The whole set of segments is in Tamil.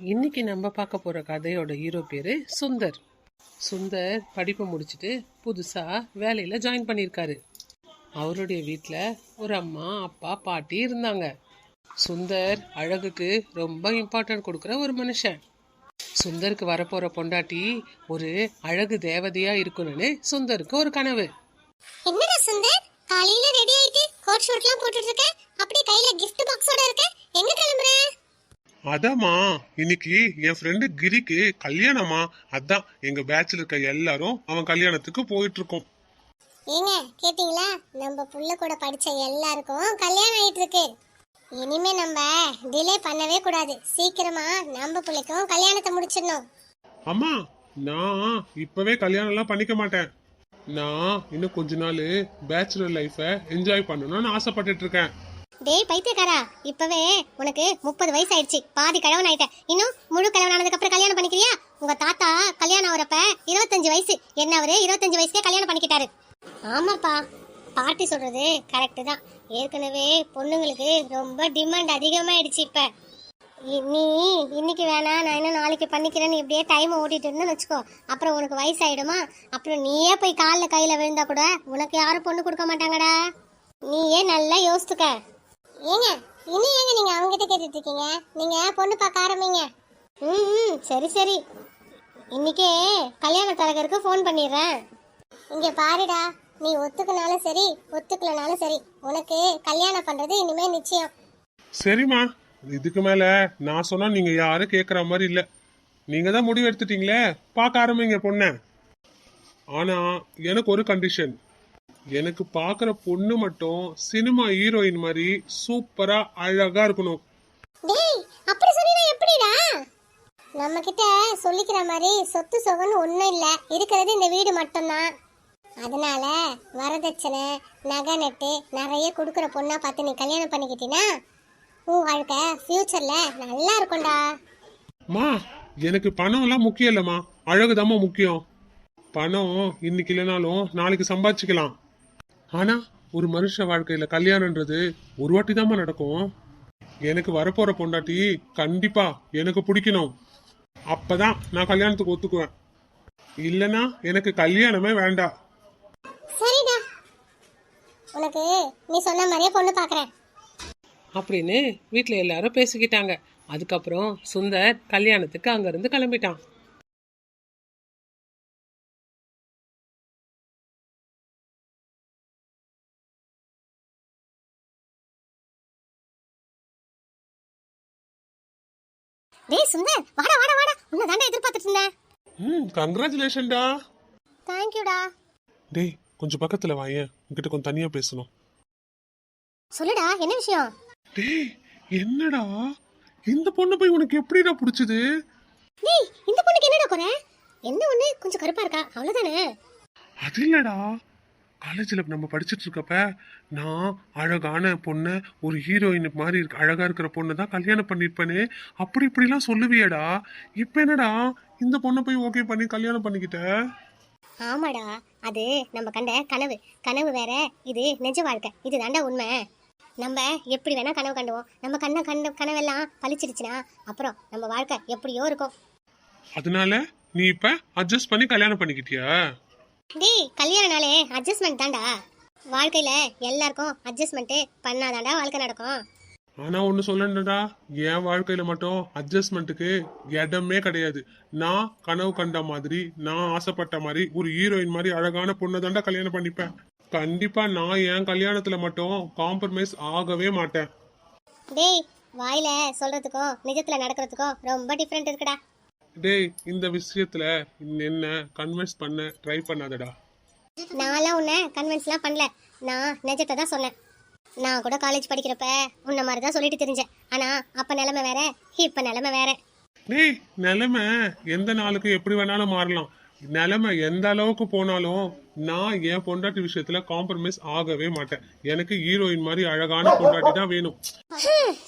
இன்னைக்கு நம்ம பார்க்க போகிற கதையோட ஹீரோ பேர் சுந்தர். சுந்தர் படிப்பை முடிச்சுட்டு புதுசாக வேலையில் ஜாயின் பண்ணியிருக்காரு. அவருடைய வீட்டில் ஒரு அம்மா அப்பா பாட்டி இருந்தாங்க. சுந்தர் அழகுக்கு ரொம்ப இம்பார்ட்டன்ட் கொடுக்குற ஒரு மனுஷன். சுந்தருக்கு வரப்போகிற பொண்டாட்டி ஒரு அழகு தேவதையா இருக்கணும்னு சுந்தருக்கு ஒரு கனவு. என்னடா சுந்தர்? காலையில ரெடி ஆயிட்டு கோட் ஷூட்லாம் போட்டுட்டு இருக்க? அப்படியே கையில கிஃப்ட் பாக்ஸோட இருக்க? எங்க கிளம்புற? அதாம்மா இன்னைக்கு என் ஃப்ரெண்டு கிரிக்கு கல்யாணமா அதான் எங்க பேட்ச்ல இருக்க எல்லாரும் அவன் கல்யாணத்துக்கு போயிட்டு இருக்கோம் ஏங்க கேட்டிங்களா? நம்ம புள்ள கூட படிச்ச எல்லாருக்கும் கல்யாணம் ஆயிட்டு இருக்கு இனிமே நம்ம டிலே பண்ணவே கூடாது. சீக்கிரமா நம்ம புள்ளைக்கும் கல்யாணத்தை முடிச்சிடணும். அம்மா நான் இப்பவே கல்யாணம் எல்லாம் பண்ணிக்க மாட்டேன். நான் இன்னும் கொஞ்ச நாள் பேச்சுலர் லைஃபை என்ஜாய் பண்ணணும்னு ஆசைப்பட்டுட்டு இருக்கேன். டேய் பைத்தியக்காரா இப்பவே உனக்கு முப்பது வயசு ஆயிடுச்சு பாதி கழவன் ஆயிட்ட இன்னும் முழு கழவன் ஆனதுக்கு அப்புறம் கல்யாணம் பண்ணிக்கிறியா? உங்க தாத்தா கல்யாணம் ஆகுறப்ப இருபத்தஞ்சு வயசு. என்ன அவரு? இருபத்தஞ்சு வயசுக்கே கல்யாணம் பண்ணிக்கிட்டாரு. ஆமாப்பா பாட்டி சொல்றது கரெக்டு தான். ஏற்கனவே பொண்ணுங்களுக்கு ரொம்ப டிமாண்ட் அதிகமாயிடுச்சு இப்ப. இ- நீ இன்னைக்கு வேணா நான் இன்னும் நாளைக்கு பண்ணிக்கிறேன்னு இப்படியே டைம் ஓட்டிட்டு இருந்தேன்னு வச்சுக்கோ. அப்புறம் உனக்கு வயசாயிடுமா? அப்புறம் நீயே போய் காலில் கையில் விழுந்தா கூட உனக்கு யாரும் பொண்ணு கொடுக்க மாட்டாங்கடா. நீயே நல்லா யோசித்துக்க ஏங்க இன்னும் ஏங்க நீங்க அவங்க கிட்ட கேட்டுட்டு இருக்கீங்க நீங்க பொண்ணு பார்க்க ஆரம்பிங்க. ம் ம், சரி சரி. இன்னைக்கே கல்யாண தரகருக்கு ஃபோன் பண்ணிடுறேன். இங்க பாருடா நீ ஒத்துக்கினாலும் சரி ஒத்துக்கலனாலும் சரி உனக்கு கல்யாணம் பண்றது இனிமே நிச்சயம். சரிம்மா இதுக்கு மேல நான் சொன்னா நீங்க யாரும் கேக்குற மாதிரி இல்ல. நீங்க தான் முடிவு எடுத்துட்டீங்களே பார்க்க ஆரம்பிங்க பொண்ண. ஆனா எனக்கு ஒரு கண்டிஷன் எனக்கு பார்க்குற பொண்ணு மட்டும் சினிமா ஹீரோயின் மாதிரி சூப்பரா அழகா இருக்கணும். டேய் அப்படி சொன்னா எப்படிடா? நம்ம கிட்ட சொல்லிக்கிற மாதிரி சொத்து சொகன்னு ஒன்றும் இல்லை. இருக்கிறது இந்த வீடு மட்டும்தான். அதனால வரதட்சணை நகை நட்டு நிறைய கொடுக்குற பொண்ணா பார்த்து நீ கல்யாணம் பண்ணிக்கிட்டீன்னா உன் வாழ்க்கை ஃபியூச்சர்ல நல்லா இருக்கும்டா. மா எனக்கு பணம் எல்லாம் முக்கியம் இல்லம்மா. அழகுதாம்மா முக்கியம். பணம் இன்னைக்கு இல்லைனாலும் நாளைக்கு சம்பாதிச்சுக்கலாம். ஆனா ஒரு மனுஷ வாழ்க்கையில கல்யாணம்ன்றது ஒரு வாட்டி நடக்கும். எனக்கு வரப்போற பொண்டாட்டி கண்டிப்பா எனக்கு பிடிக்கணும். அப்பதான் நான் கல்யாணத்துக்கு ஒத்துக்குவேன். இல்லனா எனக்கு கல்யாணமே வேண்டாம். சரிடா. உனக்கு நீ சொன்ன மாதிரியே பொண்ணு பார்க்குறேன் அப்படின்னு வீட்டில் எல்லாரும் பேசிக்கிட்டாங்க. அதுக்கப்புறம் சுந்தர் கல்யாணத்துக்கு அங்கிருந்து கிளம்பிட்டான். டேய் சுந்தர் வாடா வாடா வாடா. உன்னை தாண்டா எதிர்பார்த்துட்டு இருந்தேன். ம் கங்க்ராச்சுலேஷன்டா தேங்க்யூடா டேய் கொஞ்சம் பக்கத்துல வாயேன் உன்கிட்ட கொஞ்சம் தனியா பேசணும். சொல்லுடா என்ன விஷயம்? டேய் என்னடா? இந்த பொண்ணு போய் உனக்கு எப்படிடா பிடிச்சது? டேய் இந்த பொண்ணுக்கு என்னடா குறை? என்ன ஒண்ணு? கொஞ்சம் கருப்பா இருக்கா? அவ்வளவுதானே? அது இல்லடா. காலேஜில் நம்ம படிச்சுட்டு இருக்கப்ப நான் அழகான பொண்ணை ஒரு ஹீரோயின் மாதிரி இருக்கு அழகா இருக்கிற பொண்ணை தான் கல்யாணம் பண்ணிருப்பேனே அப்படி இப்படிலாம் சொல்லுவியடா. இப்போ என்னடா இந்த பொண்ணை போய் ஓகே பண்ணி கல்யாணம் பண்ணிக்கிட்ட? ஆமாடா. அது நம்ம கண்ட கனவு. கனவு வேற. இது நிஜ வாழ்க்கை. இது தாண்டா உண்மை. நம்ம எப்படி வேணா கனவு கண்டுவோம். நம்ம கண்ண கண்ட கனவெல்லாம் பழிச்சிடுச்சுன்னா அப்புறம் நம்ம வாழ்க்கை எப்படியோ இருக்கும். அதனால நீ இப்ப அட்ஜஸ்ட் பண்ணி கல்யாணம் பண்ணிக்கிட்டியா? டேய் கல்யாணனாலே அட்ஜஸ்ட்மெண்ட் தான்டா. வாழ்க்கையில எல்லாருக்கும் அட்ஜஸ்ட்மெண்ட் பண்ணாதான்டா வாழ்க்கை நடக்கும். ஆனா ஒண்ணு சொல்லணும்டா என் வாழ்க்கையில மட்டும் அட்ஜஸ்ட்மெண்ட்டுக்கு இடமே கிடையாது. நான் கனவு கண்ட மாதிரி நான் ஆசைப்பட்ட மாதிரி ஒரு ஹீரோயின் மாதிரி அழகான பொண்ணை தாண்டா கல்யாணம் பண்ணிப்பேன். கண்டிப்பா நான் என் கல்யாணத்துல மட்டும் காம்ப்ரமைஸ் ஆகவே மாட்டேன். டேய் வாயில சொல்றதுக்கும் நிஜத்துல நடக்கிறதுக்கும் ரொம்ப டிஃப்ரெண்ட் இருக்குடா. டேய் இந்த விஷயத்துல என்ன கன்வின்ஸ் பண்ண ட்ரை பண்ணாதடா. நான்லாம் உன்னை கன்வின்ஸ்லாம் பண்ணல. நான் நிஜத்தை தான் சொன்னேன். நான் கூட காலேஜ் படிக்கிறப்ப உன்ன மாதிரி தான் சொல்லிட்டு தெரிஞ்சேன். ஆனா அப்ப நிலைமை வேற இப்ப நிலைமை வேற. டேய் நிலைமை எந்த நாளுக்கு எப்படி வேணாலும் மாறலாம். நிலைமை எந்த அளவுக்கு போனாலும் நான் என் பொண்டாட்டி விஷயத்துல காம்ப்ரமைஸ் ஆகவே மாட்டேன். எனக்கு ஹீரோயின் மாதிரி அழகான பொண்டாட்டி தான் வேணும்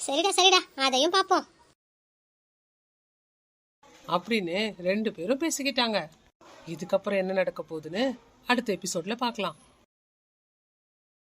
சரிடா சரிடா. அதையும் பார்ப்போம். அப்படின்னு ரெண்டு பேரும் பேசிக்கிட்டாங்க. இதுக்கப்புறம் என்ன நடக்க போகுதுன்னு அடுத்த எபிசோட்ல பார்க்கலாம்.